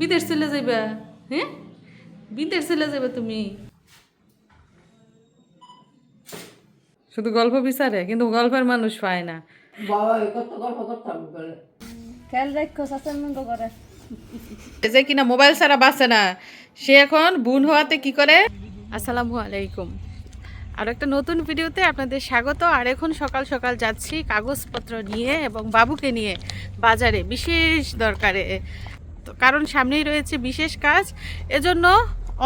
বিদেশ চলে যাইবা হ্যাঁ? বিদেশ চলে যাবে তুমি। শুধু গল্প বিচারে কিন্তু গল্পের মানুষ পায় না। বাবা কত গল্প করতাম করে খেয়াল রাখো সাসেন করে। যে কিনা মোবাইল ছাড়া বাঁচে না। সে এখন বুন হওয়াতে কি করে? আসসালামু আলাইকুম। আর একটা নতুন ভিডিওতে আপনাদের স্বাগত। আর এখন সকাল সকাল যাচ্ছি কাগজপত্র নিয়ে এবং বাবুকে নিয়ে বাজারে বিশেষ দরকারে। কারণ সামনেই রয়েছে বিশেষ কাজ। এজন্য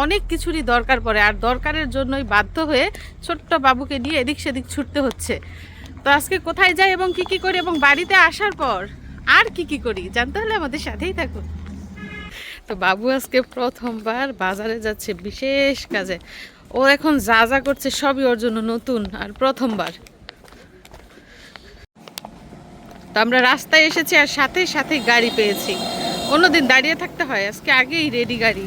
অনেক কিছুরই দরকার পড়ে। আর দরকারের জন্যই বাধ্য হয়ে ছোট্ট বাবুকে নিয়ে এদিক সেদিক ছুটতে হচ্ছে। তো আজকে কোথায় যাই এবং কি কি করি এবং বাড়িতে আসার পর আর কি কি করি, জানতে হলে আমাদের সাথেই থাকুন। তো বাবু আজকে প্রথমবার বাজারে যাচ্ছে বিশেষ কাজে। ও এখন যা যা করছে সবই ওর জন্য নতুন আর প্রথমবার। তো আমরা রাস্তায় এসেছি আর সাথে সাথে গাড়ি পেয়েছি। অন্যদিন দাঁড়িয়ে থাকতে হয়। আজকে আগেই রেডি গাড়ি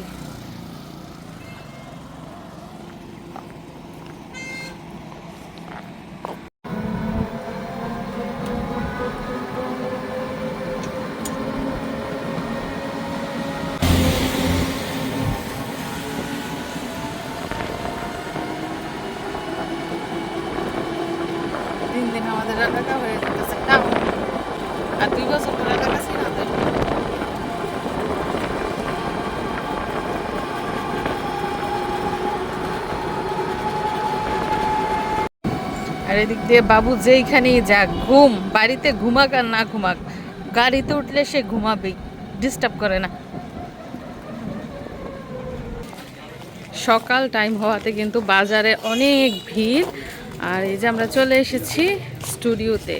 দিন দিন আমাদের এলাকা হয়ে যেতেছে না আর দুই বছর ধরে এলাকাছি না তো আর এদিক দিয়ে বাবু যেইখানেই যাক, ঘুম, বাড়িতে ঘুমাক আর না ঘুমাক, গাড়িতে উঠলে সে ঘুমাবেই ডিস্টার্ব করে না। সকাল টাইম হওয়াতে কিন্তু বাজারে অনেক ভিড়। আর এই যে আমরা চলে এসেছি স্টুডিওতে।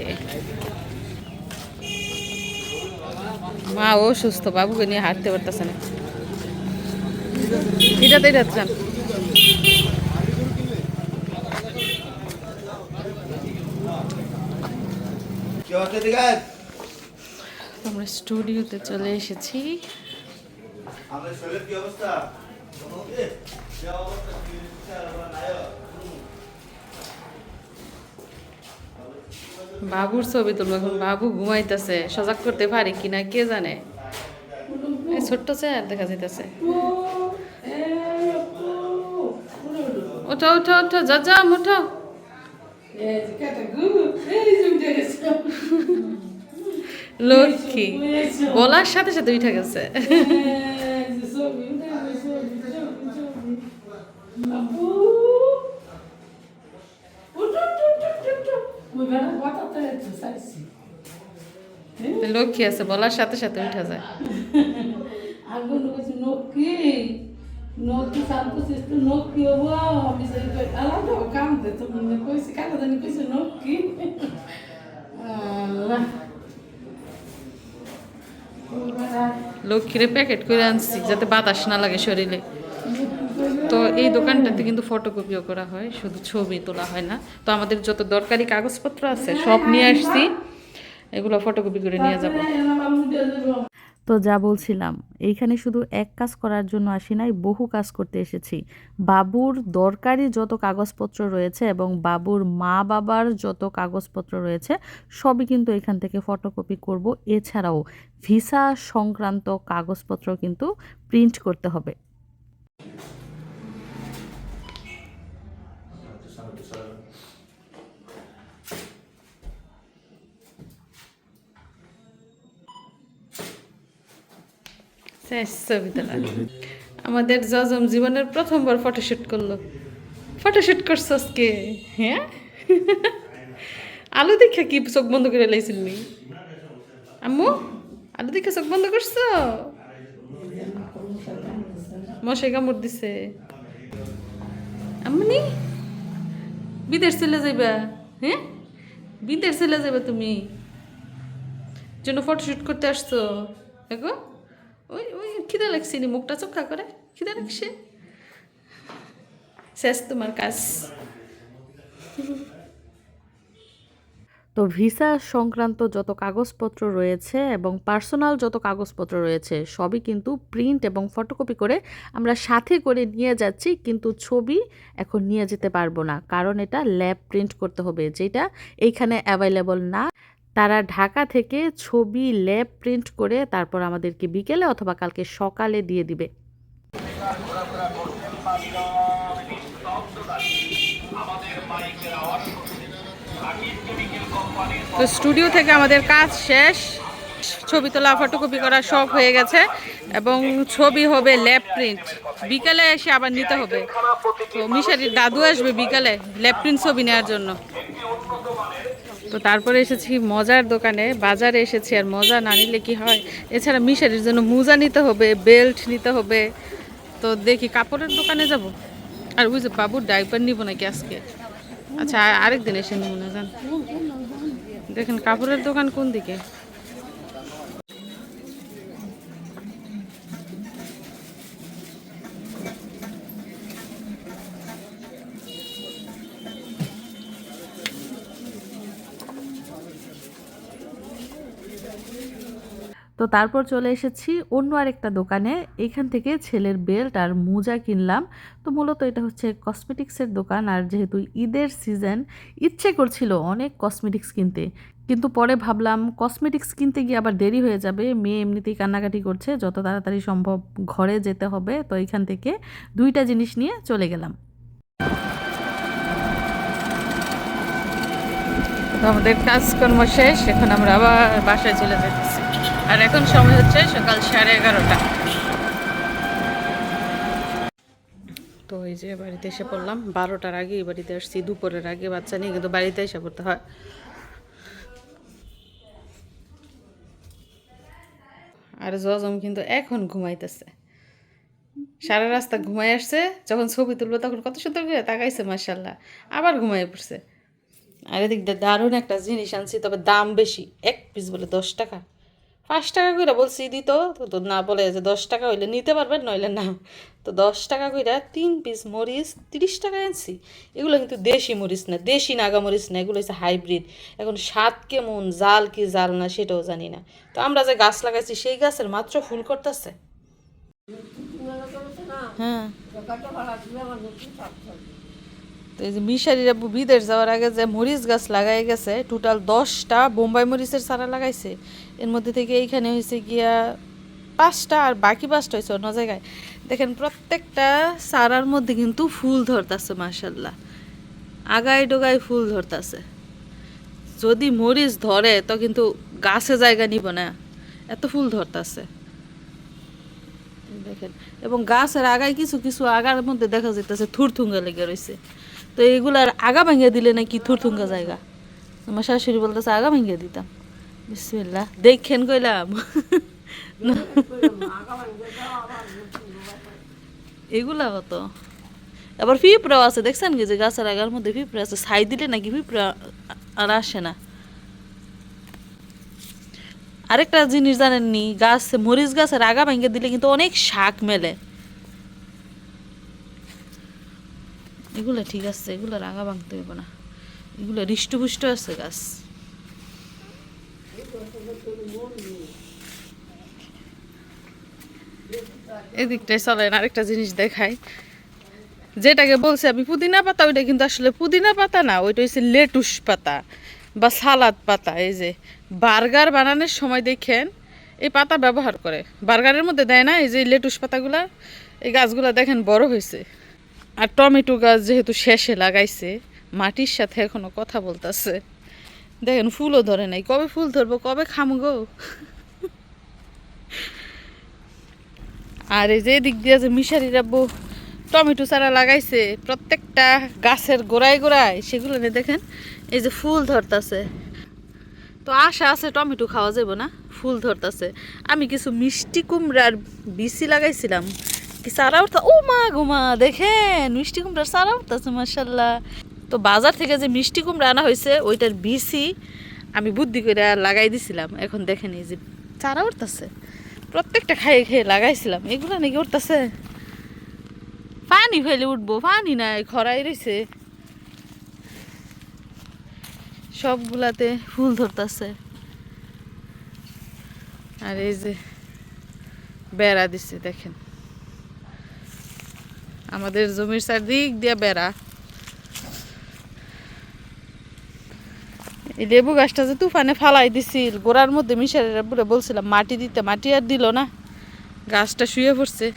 মা ও সুস্থ বাবুকে নিয়ে হাঁটতে পারতেছে না। এটাতেই যাচ্ছেন কি হচ্ছে দিকে আমরা স্টুডিওতে চলে এসেছি। বাবুর ছবি তুলবো এখন। বাবু ঘুমাইতেছে। সজাগ করতে পারি কিনা কে জানে? এই ছোট্ট চেয়ার দেখা যাইতেছে। ওঠো ওঠো ওঠো যা যা ওঠো লক্ষ্মী। বলার সাথে সাথে উঠে গেছে। লক্ষ্মী আছে বলার সাথে সাথে উঠে যায়। আগুন কইছে নকি নকি শান্ত চেষ্টা নকি হব আমি সেই কই আলাদা কাম দে তুমি কইছে কালা জানি কইছে নকি আল্লাহ লক্ষ্মীরে প্যাকেট করে আনছি যাতে বাতাস না লাগে শরীরে তো এই দোকানটাতে কিন্তু ফটোকপিও করা হয় শুধু ছবি তোলা হয় না। তো আমাদের যত দরকারি কাগজপত্র আছে সব নিয়ে আসছি। এগুলো ফটোকপি করে নিয়ে যাব। তো যা বলছিলাম এইখানে শুধু এক কাজ করার জন্য আসি নাই, বহু কাজ করতে এসেছি। বাবুর দরকারি যত কাগজপত্র রয়েছে এবং বাবুর মা বাবার যত কাগজপত্র রয়েছে, সবই কিন্তু এখান থেকে ফটোকপি করব। এছাড়াও ভিসা সংক্রান্ত কাগজপত্র কিন্তু প্রিন্ট করতে হবে। শেষ ছবি তোলা। আমাদের জজম জীবনের প্রথমবার ফটোশুট করল। ফটোশুট করছ আজকে হ্যাঁ? আলু দেখে কি চোখ বন্ধ করে লাইছিল নি? আম্মু, আলু দেখে চোখ বন্ধ করছ? মশাই কামড় দিছে। আম্মনি বিদেশ চলে যাইবা হ্যাঁ? বিদেশ চলে যাবে তুমি। জন্য ফটোশুট করতে আসছো। দেখো। ওই ওই খিদে লাগছে নি, মুখটা চোখা করে। খিদে লাগছে? শেষ তোমার কাজ। তো ভিসা সংক্রান্ত যত কাগজপত্র রয়েছে এবং পার্সোনাল যত কাগজপত্র রয়েছে, সবই কিন্তু প্রিন্ট এবং ফটোকপি করে আমরা সাথে করে নিয়ে যাচ্ছি, কিন্তু ছবি এখন নিয়ে যেতে পারব না। কারণ এটা ল্যাব প্রিন্ট করতে হবে, যেটা এইখানে অ্যাভেলেবল না। তারা ঢাকা থেকে ছবি, ল্যাব প্রিন্ট করে তারপর আমাদেরকে বিকেলে অথবা কালকে সকালে দিয়ে দিবে। তো স্টুডিও থেকে আমাদের কাজ শেষ। ছবি তোলা, ফটোকপি করা সব হয়ে গেছে এবং ছবি হবে ল্যাব প্রিন্ট। বিকালে এসে আবার নিতে হবে। তো মিশারির দাদু আসবে বিকালে ল্যাব প্রিন্ট ছবি নেওয়ার জন্য। তো তারপরে এসেছি মজার দোকানে, বাজারে এসেছি আর মজা না নিলে কি হয়? এছাড়া মিশারির জন্য মোজা নিতে হবে, বেল্ট নিতে হবে। তো দেখি কাপড়ের দোকানে যাব। আর ওই যে বাবুর ডাইপার নিব নাকি আজকে? আচ্ছা আর- আরেকদিন এসে নিব না যান দেখেন কাপড়ের দোকান কোন দিকে? তো তারপর চলে এসেছি অন্য আরেকটা দোকানে। এখান থেকে ছেলের বেল্ট আর মোজা কিনলাম। তো মূলত এটা হচ্ছে কসমেটিক্সের দোকান আর যেহেতু ঈদের সিজন, ইচ্ছে করছিল অনেক কসমেটিক্স কিনতে। কিন্তু পরে ভাবলাম কসমেটিক্স কিনতে গিয়ে আবার দেরি হয়ে যাবে। মেয়ে এমনিতেই কান্নাকাটি করছে, যত তাড়াতাড়ি সম্ভব ঘরে যেতে হবে। তো এখান থেকে দুইটা জিনিস নিয়ে চলে গেলাম। আমাদের কাজকর্ম শেষ, এখন আমরা আবার বাসায় চলে যেতেছি আর এখন সময় হচ্ছে সকাল সাড়ে এগারোটা। তো এই যে বাড়িতে এসে পড়লাম, বারোটার আগে বাড়িতে আসছি, দুপুরের আগে বাচ্চা নিয়ে কিন্তু বাড়িতে এসে পড়তে হয়। আর জজম কিন্তু এখন ঘুমাইতেছে। সারা রাস্তা ঘুমাই আসছে, যখন ছবি তুলবো তখন কত সুন্দর করে তাকাইছে মার্শাল্লাহ আবার ঘুমাই পড়ছে। আর এদিক দিয়ে দারুণ একটা জিনিস আনছি, তবে দাম বেশি, এক পিস বলে দশ টাকা। পাঁচ টাকা কইরা বলছি দিত। তো তো না বলে যে দশ টাকা হইলে নিতে পারবেন নইলে না। তো দশ টাকা কইরা তিন পিস মরিচ তিরিশ টাকা আনছি এগুলো কিন্তু দেশি মরিচ না দেশি নাগা মরিচ না এগুলো হচ্ছে হাইব্রিড। এখন স্বাদ কেমন জাল কি জাল না সেটাও জানি না। তো আমরা যে গাছ লাগাইছি সেই গাছের মাত্র ফুল করতেছে। হ্যাঁ। তো এই যে বিদেশ যাওয়ার আগে যে মরিচ গাছ লাগাই গেছে টোটাল দশটা বোম্বাই মরিচের চারা লাগাইছে। এর মধ্যে থেকে এইখানে হয়েছে গিয়া পাঁচটা আর বাকি পাঁচটা হয়েছে অন্য জায়গায়। দেখেন প্রত্যেকটা চারার মধ্যে কিন্তু ফুল ধরতেছে মার্শাল্লাহ আগায় ডোগায় ফুল ধরতেছে। যদি মরিচ ধরে, তো কিন্তু গাছে জায়গা নিব না। এত ফুল ধরতেছে। দেখেন, এবং গাছের আগায় কিছু কিছু আগার মধ্যে দেখা যাইতেছে থুরথুঙ্গা লেগে রয়েছে তো এগুলার আগা ভেঙে দিলে নাকি থুরথুঙ্গা জায়গা। আমার শাশুড়ি বলতেছে, আগা ভেঙে দিতাম। বিসমিল্লা দেখেন কইলাম। এগুলা কত? আবার পিঁপড়াও আছে, দেখছেন কি যে গাছের আগার মধ্যে পিঁপড়া আছে, ছাই দিলে নাকি পিঁপড়া আর আসে না। আরেকটা জিনিস জানেননি, গাছ মরিচ গাছের আগা ভেঙে দিলে কিন্তু অনেক শাক মেলে। এগুলো ঠিক আছে, এগুলো আগা ভাঙতে হবে না। এগুলো হৃষ্টপুষ্ট আছে গাছ। এদিকটায় চলেন, আরেকটা জিনিস দেখাই। যেটাকে বলছি আমি, পুদিনা পাতা, ওইটা কিন্তু আসলে পুদিনা পাতা না, ওইটা হচ্ছে লেটুস পাতা বা সালাদ পাতা। এই যে বার্গার বানানোর সময় দেখেন, এই পাতা ব্যবহার করে। বার্গারের মধ্যে দেয় না, এই যে লেটুস পাতাগুলা, এই গাছগুলা দেখেন বড় হয়েছে আর টমেটো গাছ যেহেতু শেষে লাগাইছে, মাটির সাথে এখনও কথা বলতেছে। দেখেন, ফুলও ধরে নাই। কবে ফুল ধরবো, কবে খামো গো? আর এই যে দিক দিয়ে যে মিশারি রাব্বু টমেটো চারা লাগাইছে, প্রত্যেকটা গাছের গোড়ায় গোড়ায়, সেগুলো নিয়ে দেখেন, এই যে ফুল ধরতাছে। তো আশা আছে টমেটো খাওয়া যাবে না, ফুল ধরতাছে। আমি কিছু মিষ্টি কুমড়ার বিচি লাগাইছিলাম। কি চারা উঠতা ও মা গো মা, দেখেন মিষ্টি কুমড়ার চারা উঠতেছে মার্শাল্লাহ তো বাজার থেকে যে মিষ্টি কুমড়া আনা হয়েছে, ওইটার বিচি আমি বুদ্ধি করে লাগাই দিছিলাম। এখন দেখেন এই যে চারা উঠতেছে। প্রত্যেকটা খাইয়ে খেয়ে লাগাইছিলাম। এগুলো নাকি উঠতেছে? পানি ফেলে উঠবো, পানি নাই, খরাই রয়েছে সবগুলাতে ফুল ধরতেছে। আর এই যে বেড়া দিছে, দেখেন। আমাদের জমির চারদিক দিয়ে বেড়া। এই লেবু গাছটা যে তুফানে ফালাই দিছিল, গোড়ার মধ্যে মিশারের বলে বলছিলাম, মাটি দিতে, মাটি আর দিল না। গাছটা শুয়ে পড়ছে।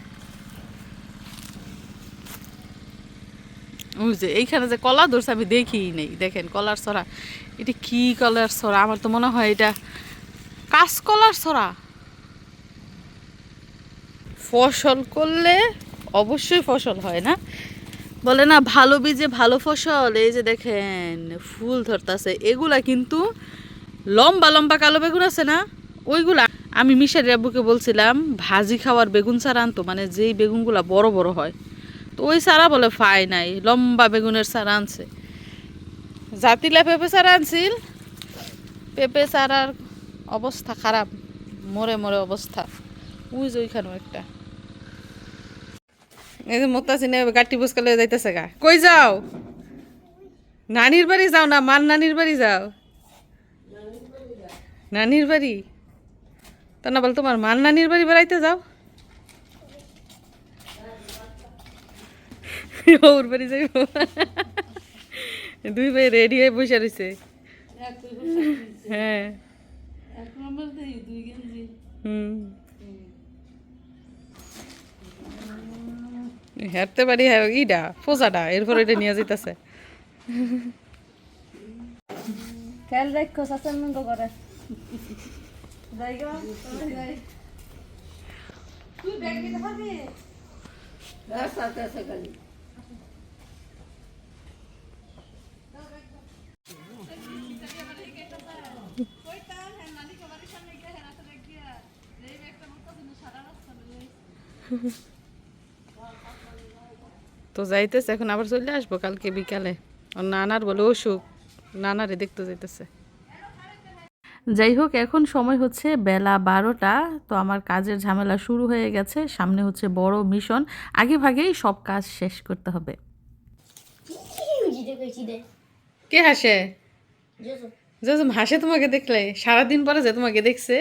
যে এইখানে যে কলা ধরছে, আমি দেখিই নেই। দেখেন, কলার ছড়া। এটা কি কলার ছড়া? আমার তো মনে হয় এটা কাঁচকলার ছড়া। ফসল করলে অবশ্যই ফসল হয় না। বলে না, ভালো বীজে ভালো ফসল, এই যে দেখেন, ফুল ধরতাছে। এগুলা কিন্তু লম্বা লম্বা কালো বেগুন আছে না? ওইগুলা আমি মিশারি আব্বুকে বলছিলাম, ভাজি খাওয়ার বেগুন চারা আনতো মানে যেই বেগুনগুলা বড় বড় হয়। তো ওই চারা বলে ফাই নাই, লম্বা বেগুনের চারা আনছে। জাতিলা পেঁপে চারা আনছিল। পেঁপে চারার অবস্থা খারাপ, মরে মরে অবস্থা। যে ওইখানেও একটা। এই যে মোত্তাছি নে গাটি বুসকালে যাইতেছে গা। কই যাও? নানির বাড়ি যাও না মার নানির বাড়ি যাও। নানির বাড়ি? তা না বল তোমার মার নানির বাড়ি বেড়াইতে যাও। ওর বাড়ি যাইব। দুই ভাই রেডি হয়ে বসে রয়েছে। হ্যাঁ। হুম। হেরতে পারি হ্যাঁ ইডা ফোজাটা এরপর এটা নিয়ে যেতেছে খেয়াল রাখো মঙ্গ করে। যাই তো যাইতেছে, এখন আবার চলে আসব কালকে বিকালে। আর নানার বলে, অসুখ। নানারে দেখতে যাইতেছে। যাই হোক, এখন সময় হচ্ছে বেলা বারোটা। তো আমার কাজের ঝামেলা শুরু হয়ে গেছে। সামনে হচ্ছে বড় মিশন। আগে ভাগেই সব কাজ শেষ করতে হবে। কে হাসে? যে হাসে তোমাকে দেখলে? সারাদিন পরে যে তোমাকে দেখছে,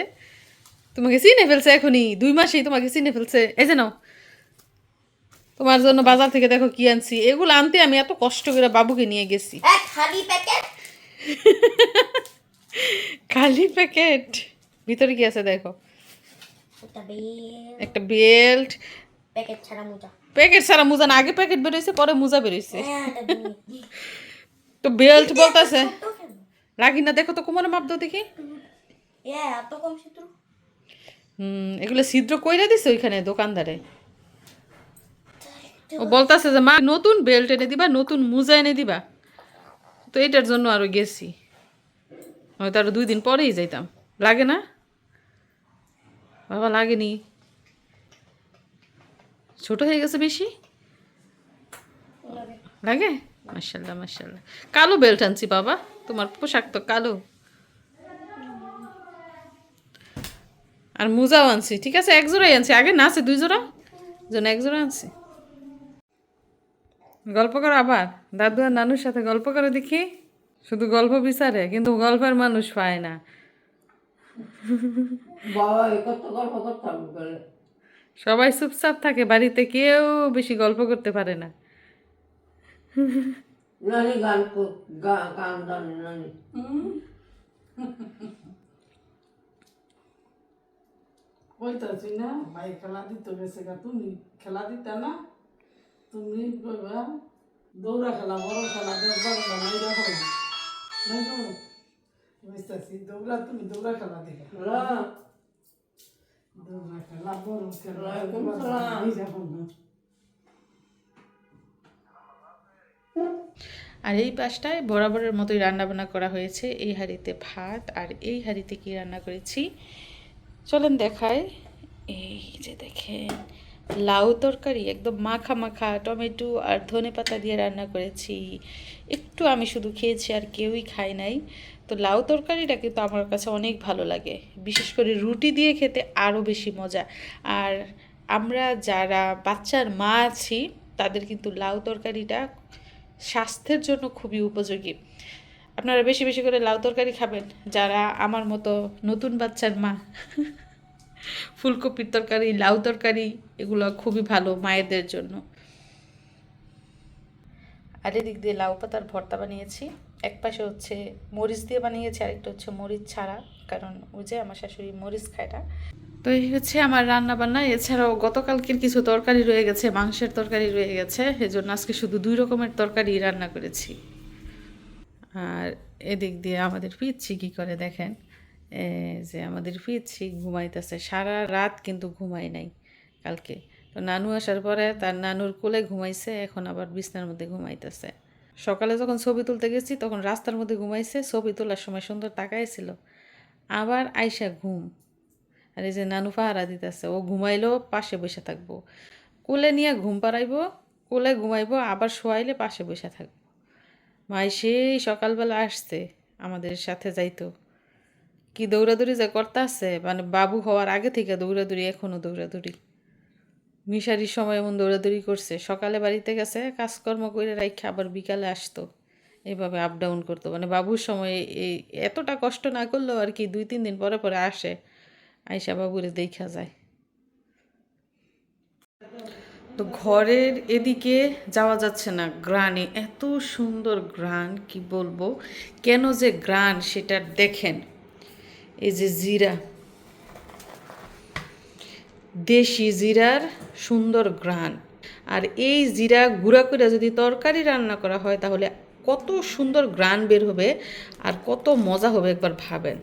তোমাকে চিনে ফেলছে এখনই। দুই মাসেই তোমাকে চিনে ফেলছে। এই যে নাও। তোমার জন্য বাজার থেকে দেখো কি আনছি। এগুলো আনতে আমি এত কষ্ট করে বাবুকে নিয়ে গেছি। খালি প্যাকেট? ভিতরে কি আছে দেখো? একটা বেল্ট। প্যাকেট ছাড়া মোজা। প্যাকেট ছাড়া মোজা না আগে প্যাকেট বেরোইছে পরে মোজা বেরোইছে হ্যাঁ। তো বেল্ট বলতেছে? লাগি না দেখো তো কোমরে মাপ দাও দেখি। হুম এগুলো ছিদ্র কইরা দিছে ওইখানে দোকানদারে। ও বলতাছে যে, মা, নতুন বেল্ট এনে দিবা, নতুন মোজা এনে দিবা। তো এটার জন্য আরও গেছি। হয়তো আরও দুই দিন পরেই যাইতাম। লাগে না? বাবা, লাগেনি। ছোট হয়ে গেছে বেশি? লাগে? মার্শাল্লাহ মার্শাল্লাহ কালো বেল্ট আনছি বাবা। তোমার পোশাক তো কালো। আর মোজাও আনছি, ঠিক আছে? এক জোড়াই আনছি। আগে না আছে দুই জোড়া? জন্য এক জোড়া আনছি। গল্প করো আবার। দাদু আর নানুর সাথে গল্প করে দেখি। শুধু গল্প বিচারে কিন্তু গল্পের মানুষ পায় না। সবাই চুপচাপ থাকে বাড়িতে কেউ বেশি গল্প করতে পারে না ভাই খেলা দিতে গেছে গা তুমি খেলা দিতে না? তুমি কইবা দৌড়া খেলা বড় খেলা নাই বুঝতেছি দৌড়া তুমি দৌড়া খেলা দিকে দৌড়া। খেলা বড় খেলা না। আর এই পাশটায় বরাবরের মতোই রান্নাবান্না করা হয়েছে। এই হাঁড়িতে ভাত আর এই হাঁড়িতে কি রান্না করেছি? চলেন দেখায় এই যে দেখেন লাউ তরকারি, একদম মাখা মাখা, টমেটো আর ধনে পাতা দিয়ে রান্না করেছি। একটু আমি শুধু খেয়েছি আর কেউই খায় নাই। তো লাউ তরকারিটা কিন্তু আমার কাছে অনেক ভালো লাগে। বিশেষ করে রুটি দিয়ে খেতে আরও বেশি মজা। আর আমরা যারা বাচ্চার মা আছি, তাদের কিন্তু লাউ তরকারিটা স্বাস্থ্যের জন্য খুবই উপযোগী। আপনারা বেশি বেশি করে লাউ তরকারি খাবেন, যারা আমার মতো নতুন বাচ্চার মা। ফুলকপির তরকারি, লাউ তরকারি এগুলো খুবই ভালো মায়েদের জন্য। আর এদিক দিয়ে লাউ পাতার ভর্তা বানিয়েছি। এক পাশে হচ্ছে মরিচ দিয়ে বানিয়েছে আরেকটা হচ্ছে মরিচ ছাড়া কারণ ওই যে আমার শাশুড়ি মরিচ খায় না। তো এই হচ্ছে আমার রান্না বান্না এছাড়াও গতকালকের কিছু তরকারি রয়ে গেছে মাংসের তরকারি রয়ে গেছে। এজন্য আজকে শুধু দুই রকমের তরকারি রান্না করেছি। আর এদিক দিয়ে আমাদের পিচ্ছি কী করে দেখেন? যে আমাদের পিচ্ছি ঘুমাইতেছে। সারা রাত কিন্তু ঘুমাই নাই। কালকে। তো নানু আসার পরে তার নানুর কোলে ঘুমাইছে, এখন আবার বিছনার মধ্যে ঘুমাইতেছে। সকালে যখন ছবি তুলতে গেছি, তখন রাস্তার মধ্যে ঘুমাইছে, ছবি তোলার সময় সুন্দর তাকাইছিল। আবার আইসা ঘুম। আর এই যে নানু পাহারা দিতেছে, ও ঘুমাইলেও পাশে বসে থাকব। কোলে নিয়ে ঘুম পাড়াইবো, কোলে ঘুমাইবো, আবার শোয়াইলে পাশে বসে থাকব। মাই সেই সকালবেলা আসছে, আমাদের সাথে যাইতো। কি দৌড়াদৌড়ি যে করতে আছে মানে বাবু হওয়ার আগে থেকে দৌড়াদৌড়ি এখনও দৌড়াদৌড়ি। মিশারির সময় এমন দৌড়াদৌড়ি করছে, সকালে বাড়িতে গেছে, কাজকর্ম করে রাখে আবার বিকালে আসতো। এভাবে আপ ডাউন করতো। মানে বাবুর সময় এই এতটা কষ্ট না করলেও আর কি দুই, তিন দিন পরে পরে আসে, আইসা বাবুরে দেখা যায়। তো ঘরের এদিকে যাওয়া যাচ্ছে না, গ্রানে এত সুন্দর গ্রান, কি বলব? কেন যে গ্রান সেটা দেখেন। এই যে জিরা। দেশি জিরার সুন্দর গ্রান আর এই জিরা গুঁড়া করে যদি তরকারি রান্না করা হয়, তাহলে কত সুন্দর গ্রান বের হবে আর কত মজা হবে একবার ভাবেন।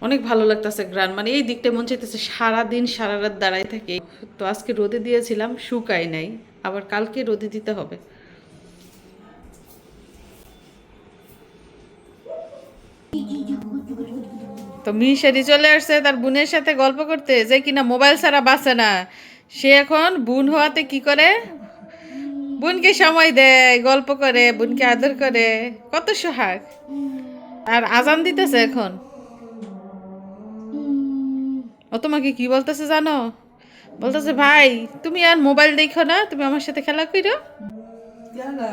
অনেক ভালো লাগতেছে গ্রান মানে এই দিকটা মন চাইতেছে সারাদিন সারা রাত দাঁড়াই থাকে। তো আজকে রোদে দিয়েছিলাম শুকাই নাই। আবার কালকে রোদে দিতে হবে। তো মিশারি চলে আসছে, তার বোনের সাথে গল্প করতে যে কিনা মোবাইল ছাড়া বাঁচে না। সে এখন বোন হওয়াতে কি করে? বোনকে সময় দেয়, গল্প করে, বোনকে আদর করে। কত সোহাগ। আর আজান দিতেছে এখন। ও তোমাকে কি বলতেছে জানো? বলতেছে, ভাই, তুমি আর মোবাইল দেখো না, তুমি আমার সাথে খেলা করো याला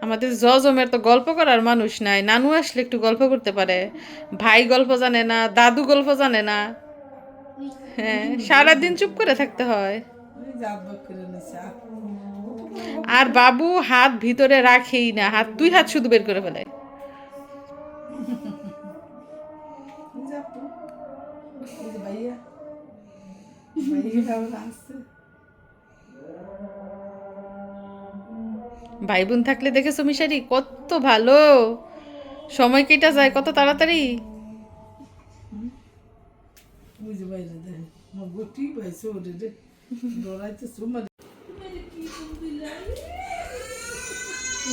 আমাদের জজমের তো গল্প করার মানুষ নাই। নানু আসলে একটু গল্প করতে পারে। ভাই গল্প জানে না দাদু গল্প জানে না। হ্যাঁ সারাদিন চুপ করে থাকতে হয়। আর বাবু হাত ভিতরে রাখেই না হাত দুই হাত শুধু বের করে ফেলে। ভাইয়া। ভাইয়া ভাই বোন থাকলে দেখেছ মিশারি, কত ভালো। সময় কেটা যায়, কত তাড়াতাড়ি।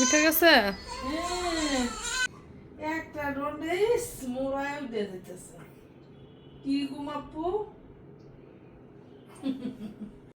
উঠে গেছে? একটা ডন্ডে মোড়ায় উঠে দিতেছে কি ঘুমাপু